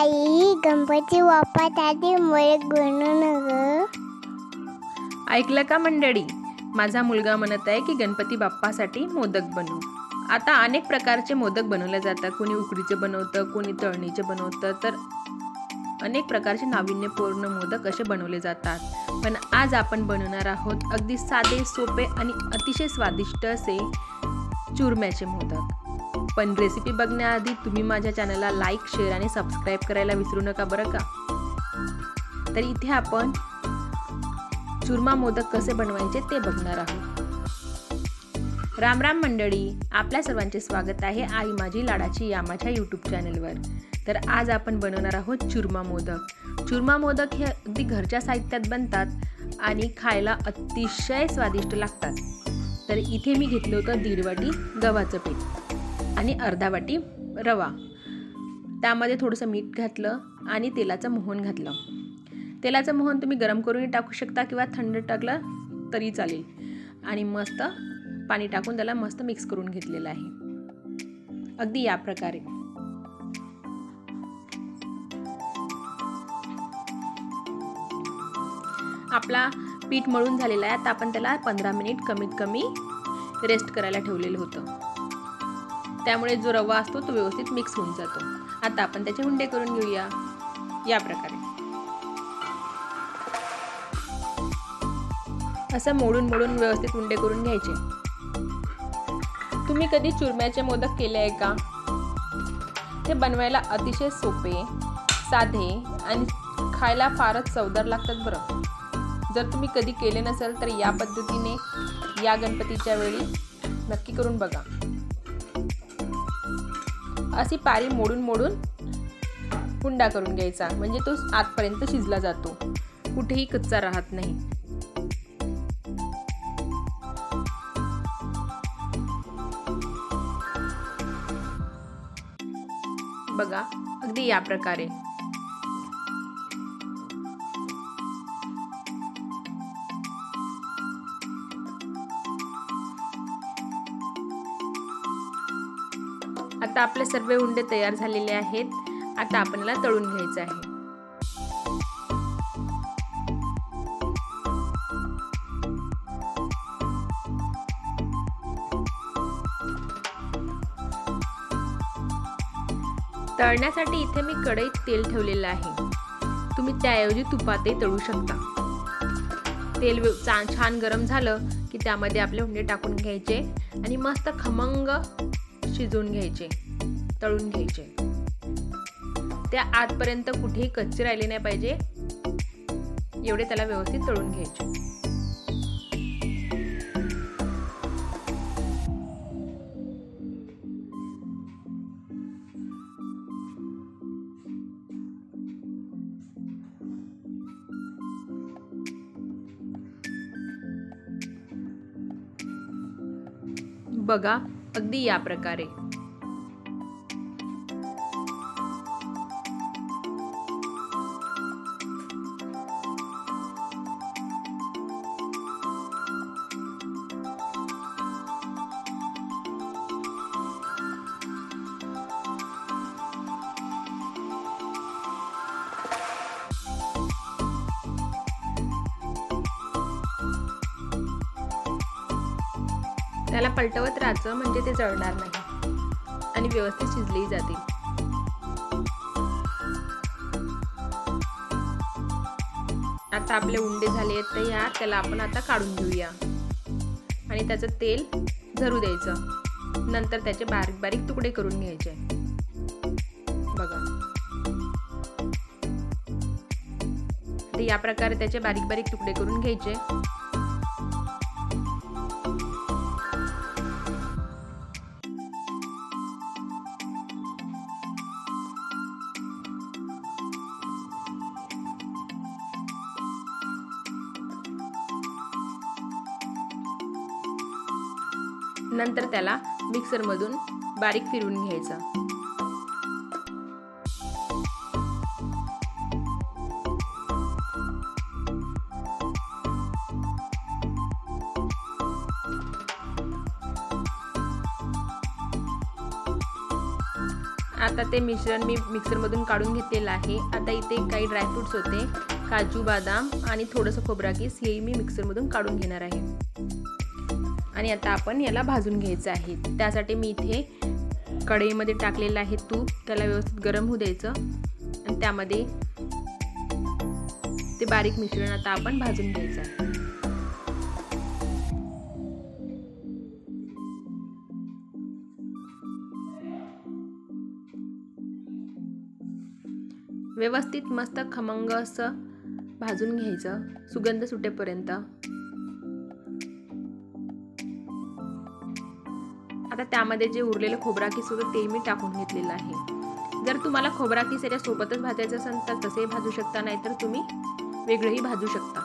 आई गणपती बाप्पासाठी मोदक बनवू ऐकलं का मंडळी? माझा मुलगा म्हणत आहे की गणपती बाप्पासाठी मोदक बनवू. आता अनेक प्रकारचे मोदक बनवले जातात. कोणी उकडीचे बनवतं कोणी तळणीचे बनवतं तर अनेक प्रकारचे नाविन्यपूर्ण मोदक असे बनवले जातात. पण आज आपण बनवणार आहोत अगदी साधे सोपे आणि अतिशय स्वादिष्ट असे चुरम्याचे मोदक. पण रेसिपी बघण्याआधी तुम्ही माझ्या चॅनलला लाईक शेअर आणि सबस्क्राईब करायला विसरू नका बरं का? तर इथे आपण चुरमा मोदक कसे बनवायचे ते बघणार आहोत. राम राम मंडळी आपल्या सर्वांचे स्वागत आहे आई माझी लाडाची या माझ्या यूट्यूब चॅनलवर तर आज आपण बनवणार आहोत चुरमा मोदक. चुरमा मोदक हे अगदी घरच्या साहित्यात बनतात आणि खायला अतिशय स्वादिष्ट लागतात. तर इथे मी घेतलं होतं दीड वाटी गव्हाचं पीठ. आणि अर्धा वाटी रवा. त्यामध्ये थोडंसं मीठ घातलं आणि तेलाचं मोहन घातलं. तेलाचं मोहन तुम्ही गरम करूनही टाकू शकता किंवा थंड टाकलं तरी चालेल. आणि मस्त पाणी टाकून त्याला मस्त मिक्स करून घेतलेलं आहे. अगदी या प्रकारे. आपला पीठ मळून झालेला आहे. आता आपण त्याला पंधरा मिनिट कमीत कमी रेस्ट करायला ठेवलेलं होतं. त्यामुळे जो रवा असतो तो व्यवस्थित मिक्स होऊन जातो. आता आपण त्याचे उंडे करून घेऊया. या प्रकारे. असं मोडून मोडून व्यवस्थित उंडे करून घ्यायचे. तुम्ही कधी चुरम्याचे मोदक केले आहे का? ते बनवायला अतिशय सोपे साधे आणि खायला फारच चवदार लागतात बरं. जर तुम्ही कधी केले नसेल तर या पद्धतीने या गणपतीच्या वेळी नक्की करून बघा. अशी पारी मोडून मोडून हुंडा करून घ्यायचा. म्हणजे तो आतपर्यंत शिजला जातो. कुठेही कच्चा राहत नाही. बघा अगदी या प्रकारे. आता आपले सर्व उंडे तयार झालेले आहेत. आता आपण तळून घ्यायचं आहे. तळण्यासाठी इथे मी कढईत तेल ठेवलेलं आहे. तुम्ही त्याऐवजी तुपातही तळू शकता. तेल छान गरम झालं की त्यामध्ये आपले हुंडे टाकून घ्यायचे आणि मस्त खमंग शिजवून घ्यायचे तळून घ्यायचे. त्या आतपर्यंत कुठेही कच्चे राहिले नाही पाहिजे. एवढे त्याला व्यवस्थित तळून घ्यायचे. बघा अगदी या प्रकारे. त्याला पलटवत राहायचं म्हणजे ते जळणार नाही. आणि व्यवस्थित शिजलेही जातील. आता आपले उंडे झाले आहेत तर या त्याला आपण आता काढून घेऊया. आणि त्याचं तेल झरू द्यायचं. नंतर त्याचे बारीक बारीक तुकडे करून घ्यायचे. बघा. तर या प्रकारे त्याचे बारीक बारीक तुकडे करून घ्यायचे. नंतर त्याला मिक्सरमधून बारीक फिरवून घ्यायचं. आता ते मिश्रण मी मिक्सरमधून काढून घेतलेलं आहे. आता इथे काही ड्रायफ्रूट्स होते. काजू बदाम आणि थोडंसं खोबरा खोबराकीस हेही मी मिक्सरमधून काढून घेणार आहे. आणि आता आपण याला भाजून घ्यायचं आहे. त्यासाठी मी इथे कढईमध्ये टाकलेलं आहे तूप त्याला व्यवस्थित गरम होऊ द्यायचं. आणि त्यामध्ये ते बारीक मिश्रण आता आपण भाजून घ्यायचं आहे. व्यवस्थित मस्त खमंग असं भाजून घ्यायचं. सुगंध सुटेपर्यंत. आता त्यामध्ये जे उरलेलं खोबरा किस होतं ते मी टाकून घेतलेलं आहे. जर तुम्हाला खोबरा किस याच्या सोबतच भाजायचं असेल तर तसेही भाजू शकता नाहीतर तुम्ही वेगळंही भाजू शकता.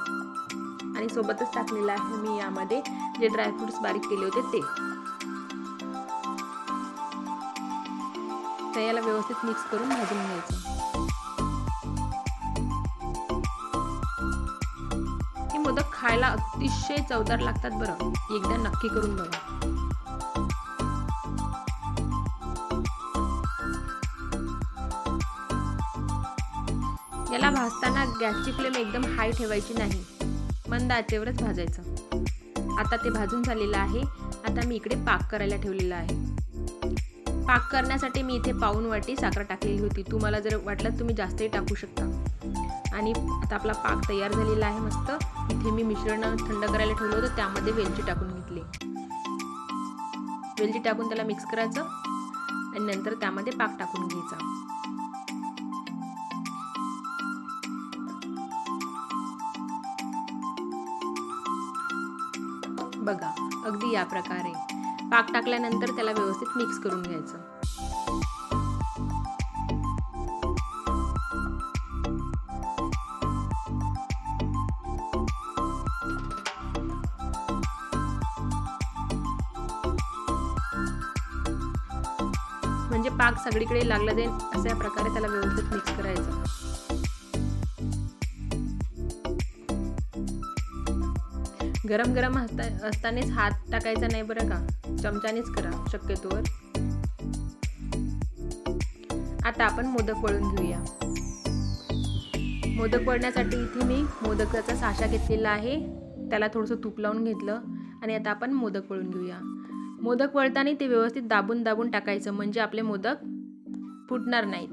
आणि सोबतच टाकलेलं आहे मी यामध्ये जे ड्रायफ्रुट्स बारीक केले होते ते. तर याला व्यवस्थित मिक्स करून भाजून घ्यायचं. हे मोदक खायला अतिशय चवदार लागतात बरं. एकदा नक्की करून बघा. याला भाजताना गॅसची फ्लेम एकदम हाय ठेवायची नाही. मंद आचेवरच भाजायचं. आता ते भाजून झालेलं आहे. आता मी इकडे पाक करायला ठेवलेला आहे. पाक करण्यासाठी मी इथे पाऊन वाटी साखर टाकलेली होती. तुम्हाला जर वाटलं तुम्ही जास्तही टाकू शकता. आणि आता आपला पाक तयार झालेला आहे मस्त. इथे मी मिश्रण थंड करायला ठेवलं होतं. त्यामध्ये वेलची टाकून घेतली. वेलची टाकून त्याला मिक्स करायचं. आणि नंतर त्यामध्ये पाक टाकून घ्यायचा. बघा अगदी या प्रकारे. पाक टाकल्यानंतर त्याला व्यवस्थित मिक्स करून घ्यायचं. म्हणजे पाक सगळीकडे लागला जाईल अशा प्रकारे त्याला व्यवस्थित मिक्स करायचं. गरम गरम असता असतानाच हात टाकायचा नाही बरं का? चमचानेच करा शक्यतोवर. आता आपण मोदक वळून घेऊया. मोदक वळण्यासाठी इथे मी मोदकाचा साशा घेतलेला आहे. त्याला थोडंसं तूप लावून घेतलं आणि आता आपण मोदक वळून घेऊया. मोदक वळताना ते व्यवस्थित दाबून दाबून टाकायचं म्हणजे आपले मोदक फुटणार नाहीत.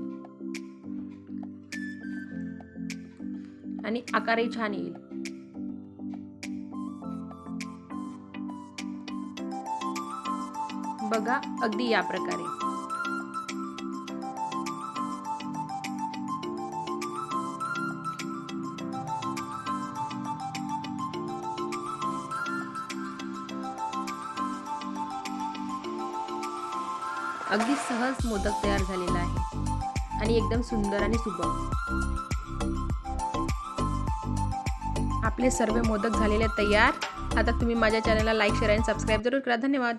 आणि आकारही छान येईल. बघा अगदी या प्रकारे. अगदी सहज मोदक तयार झालेला आहे आणि एकदम सुंदर आणि सुबक आपले सर्व मोदक झालेले तयार. आता तुम्ही माझ्या चॅनलला लाईक शेअर आणि सबस्क्राईब जरूर करा. धन्यवाद.